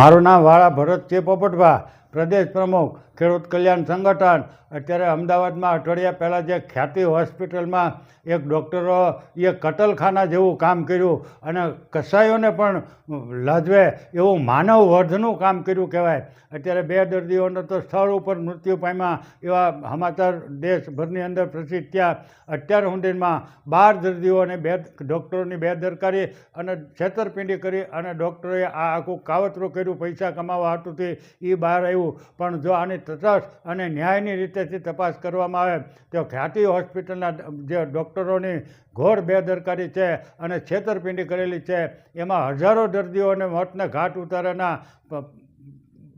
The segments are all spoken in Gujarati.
મારું નામ વાળા ભરતસિંહ પોપટભા પ્રદેશ પ્રમુખ. ખેડૂત કલ્યાણ સંગઠન. અત્યારે અમદાવાદમાં અઠવાડિયા પહેલાં જે ખ્યાતિ હોસ્પિટલમાં એક ડૉક્ટરો એ કટલખાના જેવું કામ કર્યું અને કસાયોને પણ લાજવે એવું માનવ વર્ધનું કામ કર્યું કહેવાય. અત્યારે બે દર્દીઓને તો સ્થળ ઉપર મૃત્યુ પામ્યા એવા સમાચાર દેશભરની અંદર પ્રસિદ્ધ થયા. અત્યાર સુધીમાં બાર દર્દીઓને બે ડૉક્ટરોની બેદરકારી અને છેતરપિંડી કરી અને ડૉક્ટરોએ આ આખું કાવતરું કર્યું, પૈસા કમાવા હાટુથી એ બહાર આવ્યું. પણ જો આની તટસ્થ અને ન્યાયની રીતેથી તપાસ કરવામાં આવે. તો ખ્યાતિ હોસ્પિટલના જે ડૉક્ટરોની ઘોર બેદરકારી છે અને છેતરપિંડી કરેલી છે, એમાં હજારો દર્દીઓને મોતને ઘાટ ઉતારાના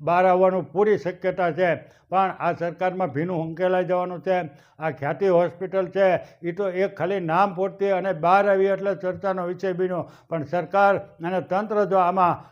બહાર આવવાનું પૂરી શક્યતા છે. પણ આ સરકારમાં ભીનું ઉંકેલાઈ જવાનું છે. આ ખ્યાતિ હોસ્પિટલ છે. એ તો એક ખાલી નામ પૂરતી અને બહાર આવી એટલે ચર્ચાનો વિષય ભીનો પણ સરકાર અને તંત્ર જો આમાં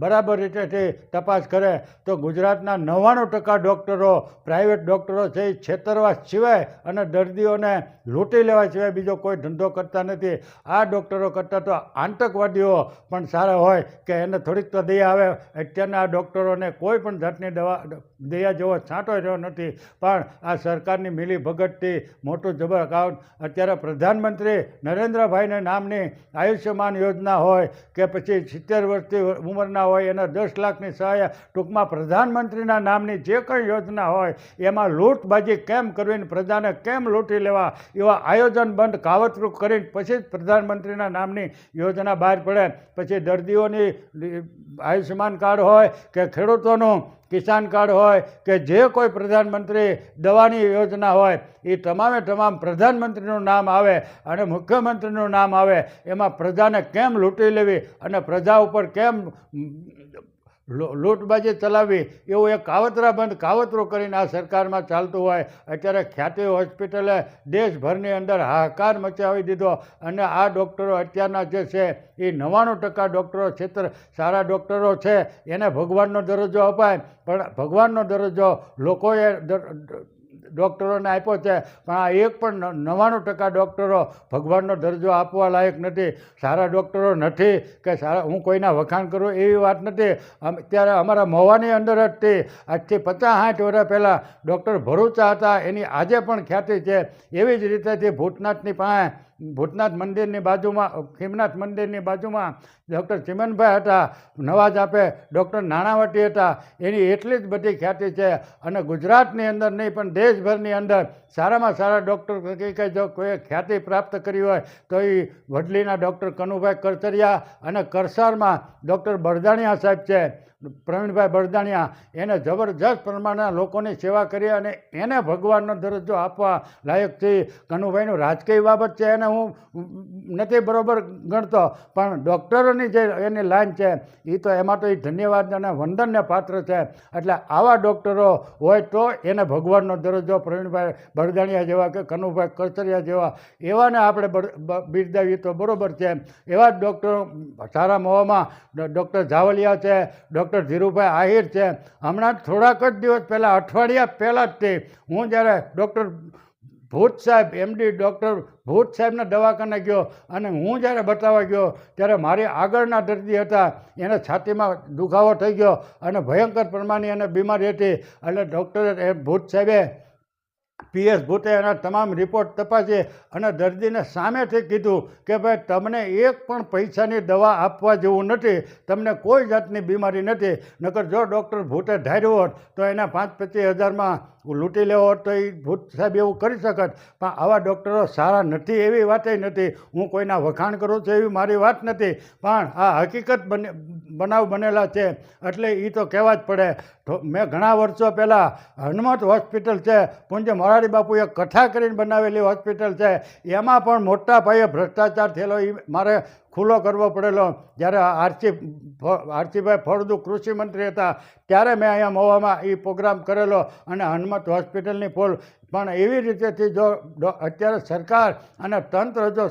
બરાબર રીતેથી તપાસ કરે, તો ગુજરાતના નવ્વાણું ટકા ડૉક્ટરો, પ્રાઇવેટ ડૉક્ટરો છે એ છેતરવા સિવાય અને દર્દીઓને લૂંટી લેવા સિવાય બીજો કોઈ ધંધો કરતા નથી. આ ડૉક્ટરો કરતાં તો આતંકવાદીઓ પણ સારા હોય કે એને થોડીક તો દયા આવે. અત્યારના આ ડૉક્ટરોને કોઈ પણ જાતની દવા દયા જેવો છાંટો રહ્યો નથી. પણ આ સરકારની મિલી ભગતથી મોટું જબર અકાઉન્ટ અત્યારે પ્રધાનમંત્રી નરેન્દ્રભાઈને નામની આયુષ્યમાન યોજના હોય કે પછી સિત્તેર વર્ષથી ઉંમરના હોય, એના દસ લાખની સહાય ટૂંકમાં પ્રધાનમંત્રીના નામની જે કંઈ યોજના હોય, એમાં લૂંટબાજી કેમ કરવીને પ્રજાને કેમ લૂંટી લેવા એવા આયોજન બંધ કાવતરું કરીને પછી જ પ્રધાનમંત્રીના નામની યોજના બહાર પડે. પછી દર્દીઓની આયુષ્યમાન કાર્ડ હોય કે ખેડૂતોનું કિસાન કાર્ડ હોય કે જે કોઈ પ્રધાનમંત્રી દવાની યોજના હોય એ તમામે તમામ પ્રધાનમંત્રીનું નામ આવે અને મુખ્યમંત્રીનું નામ આવે. એમાં પ્રજાને કેમ લૂંટી લેવી અને પ્રજા ઉપર કેમ લૂંટબાજી ચલાવી, એવું એક કાવતરા બંધ કાવતરું કરીને આ સરકારમાં ચાલતું હોય. અત્યારે ખ્યાતિ હોસ્પિટલે દેશભરની અંદર હાહાકાર મચાવી દીધો અને આ ડૉક્ટરો અત્યારના જે છે, એ નવ્વાણું ટકા ડૉક્ટરો ક્ષેત્ર સારા ડૉક્ટરો છે, એને ભગવાનનો દરજ્જો અપાય. પણ ભગવાનનો દરજ્જો લોકોએ ડૉક્ટરોને આપ્યો છે, પણ આ એક પણ નવ્વાણું ટકા ડૉક્ટરો ભગવાનનો દરજ્જો આપવા લાયક નથી. સારા ડૉક્ટરો નથી કે સારા, હું કોઈના વખાણ કરું એવી વાત નથી. ત્યારે અમારા મોવાની અંદર જ તે આજથી પચાસ સાઠ વર્ષ પહેલાં ડૉક્ટર ભરૂચા હતા, એની આજે પણ ખ્યાતિ છે. એવી જ રીતે તે ભૂતનાથની પાસે ભૂતનાથ મંદિરની બાજુમાં ખીમનાથ મંદિરની બાજુમાં ડૉક્ટર ચિમનભાઈ હતા, નવાજ આપે, ડૉક્ટર નાણાવટી હતા. એની એટલી જ બધી ખ્યાતિ છે. અને ગુજરાતની અંદર નહીં, પણ દેશભરની અંદર સારામાં સારા ડૉક્ટર તરીકે જો કોઈ ખ્યાતિ પ્રાપ્ત કરી હોય, તો એ વડલીના ડૉક્ટર કનુભાઈ કરચરિયા અને કરસારમાં ડૉક્ટર બરદાણિયા સાહેબ છે. પ્રવીણભાઈ બરદાણિયા, એને જબરજસ્ત પ્રમાણના લોકોની સેવા કરી અને એને ભગવાનનો દરજ્જો આપવા લાયક છે. કનુભાઈનું રાજકીય બાબત છે, એને હું નથી બરાબર ગણતો, પણ ડૉક્ટરોની જે એની લાઈન છે એ તો એમાં તો એ ધન્યવાદ અને વંદનને પાત્ર છે. એટલે આવા ડૉક્ટરો હોય તો એને ભગવાનનો દરજ્જો, પ્રવીણભાઈ બળદાણિયા જેવા કે કનુભાઈ કરચરિયા જેવા, એવાને આપણે બિરદાવીએ તો બરોબર છે. એવા જ ડૉક્ટરો સારા મોવામાં ડૉક્ટર ઝાવલિયા છે, ડૉક્ટર ધીરુભાઈ આહિર છે. હમણાં થોડાક જ દિવસ પહેલાં, અઠવાડિયા પહેલાં જ હું જ્યારે ડૉક્ટર ભૂત સાહેબ એમડી ડૉક્ટર ભૂત સાહેબના દવાખાને ગયો અને હું જ્યારે બતાવવા ગયો ત્યારે મારી આગળના દર્દી હતા, એને છાતીમાં દુખાવો થઈ ગયો અને ભયંકર પ્રમાણની એને બીમારી હતી. એટલે ડૉક્ટરે ભૂત સાહેબે પીએસ ભૂતે એના તમામ રિપોર્ટ તપાસી અને દર્દીને સામેથી કીધું કે ભાઈ, તમને એક પણ પૈસાની દવા આપવા જેવું નથી, તમને કોઈ જાતની બીમારી નથી. નકર જો ડૉક્ટર ભૂતે ધાર્યું હોત તો એના પાંચ પચીસ હજારમાં લૂંટી લેવો તો એ ભૂત સાહેબ એવું કરી શકત, પણ આવા ડૉક્ટરો સારા નથી એવી વાતે નથી. હું કોઈના વખાણ કરું છું એવી મારી વાત નથી. પણ આ હકીકત બને, બનાવ બનેલા છે, એટલે એ તો કહેવા જ પડે. મેં ઘણા વર્ષો પહેલાં હનુમત હોસ્પિટલ છે, પૂંજ્ય મોરારી બાપુએ કથા કરીને બનાવેલી હોસ્પિટલ છે. એમાં પણ મોટા પાયે ભ્રષ્ટાચાર થયેલો એ મારે ખુલ્લો કરવો પડેલો. જ્યારે આરસી આરસીભાઈ ફળદુ કૃષિ મંત્રી હતા, ત્યારે મેં અહીંયા મહુવામાં એ પ્રોગ્રામ કરેલો અને હનુમત હોસ્પિટલની પોલ પણ એવી રીતેથી જો અત્યારે સરકાર અને તંત્ર જો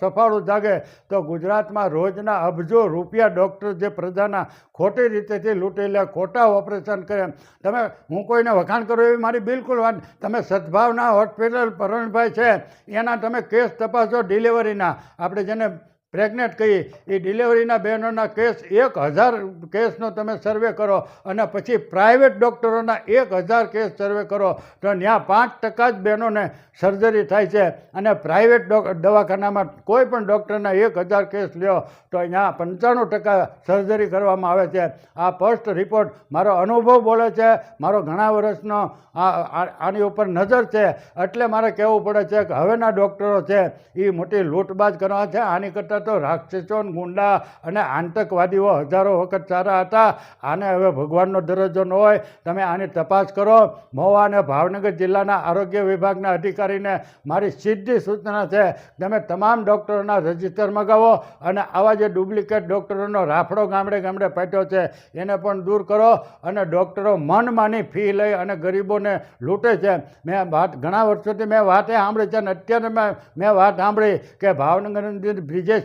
સફાળું જાગે, તો ગુજરાતમાં રોજના અબજો રૂપિયા ડૉક્ટર જે પ્રજાના ખોટી રીતેથી લૂંટી લે ખોટા ઓપરેશન કરે. તમે, હું કોઈને વખાણ કરું એવી મારી બિલકુલ વાત, તમે સદભાવના હોસ્પિટલ પરણભાઈ છે, એના તમે કેસ તપાસો ડિલિવરીના. આપણે જેને પ્રેગ્નેન્ટ કહી એ ડિલિવરીના બહેનોના કેસ એક હજાર કેસનો તમે સર્વે કરો અને પછી પ્રાઇવેટ ડૉક્ટરોના એક હજાર કેસ સર્વે કરો, તો ત્યાં પાંચ ટકા જ બહેનોને સર્જરી થાય છે અને પ્રાઇવેટ દવાખાનામાં કોઈ પણ ડૉક્ટરના એક હજાર કેસ લ્યો, તો અહીંયા પંચાણું ટકા સર્જરી કરવામાં આવે છે. આ ફર્સ્ટ રિપોર્ટ મારો અનુભવ બોલે છે, મારો ઘણા વર્ષનો આની ઉપર નજર છે, એટલે મારે કહેવું પડે છે કે હવેના ડૉક્ટરો છે એ મોટી લૂંટબાજ કરવા છે, આની કરતાં તો રાક્ષસો ને ગુંડા અને આતંકવાદીઓ હજારો વખત સારા હતા. આને હવે ભગવાનનો દરજ્જો ન હોય. તમે આની તપાસ કરો. મહુવા અને ભાવનગર જિલ્લાના આરોગ્ય વિભાગના અધિકારીને મારી સીધી સૂચના છે. તમે તમામ ડૉક્ટરોના રજિસ્ટર મગાવો અને આવા જે ડુપ્લિકેટ ડૉક્ટરોનો રાફડો ગામડે ગામડે પાટ્યો છે, એને પણ દૂર કરો અને ડૉક્ટરો મનમાની ફી લઈ અને ગરીબોને લૂંટે છે. મેં વાત, ઘણા વર્ષોથી મેં વાતે સાંભળી છે અને અત્યારે મેં મેં વાત સાંભળી કે ભાવનગરની અંદર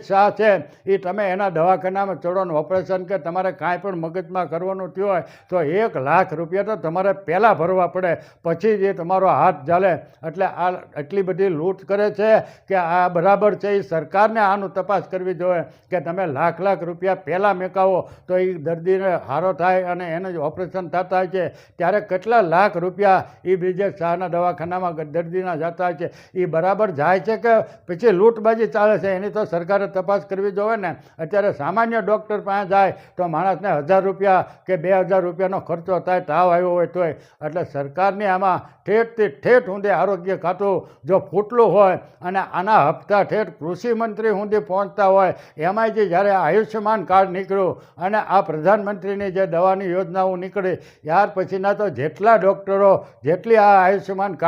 શાહ છે એ તમે એના દવાખાનામાં ચડવાનું ઓપરેશન કે તમારે કાંઈ પણ મગજમાં કરવાનું થયું હોય તો એક લાખ રૂપિયા તો તમારે પહેલાં ભરવા પડે. પછી જ તમારો હાથ ચાલે એટલે આ એટલી બધી લૂંટ કરે છે કે આ બરાબર છે. એ સરકારને આનું તપાસ કરવી જોઈએ કે તમે લાખ લાખ રૂપિયા પહેલાં મેકાવો તો એ દર્દીને હારો થાય અને એને જ ઓપરેશન થતા હોય છે. ત્યારે કેટલા લાખ રૂપિયા એ બ્રિજેશ શાહના દવાખાનામાં દર્દીના જતા હોય છે. એ બરાબર જાય છે કે પછી લૂંટબાજી ચાલે છે? એની તો સરકારે તપાસ કરવી જોઈએ ને, અત્યારે સામાન્ય ડૉક્ટર પાસે જાય તો માણસને હજાર રૂપિયા કે બે હજાર રૂપિયાનો ખર્ચો થાય, તાવ આવ્યો હોય તોય. એટલે સરકારની આમાં ઠેઠથી ઠેઠ ઊંધે આરોગ્ય ખાતું જો ફૂટલું હોય અને આના હપ્તા ઠેઠ કૃષિ મંત્રી સુધી પહોંચતા હોય, એમાંય જે જ્યારે આયુષ્યમાન કાર્ડ નીકળ્યું અને આ પ્રધાનમંત્રીની જે દવાની યોજનાઓ નીકળી, ત્યાર પછીના તો જેટલા ડૉક્ટરો જેટલી આ આયુષ્યમાન કાર્ડ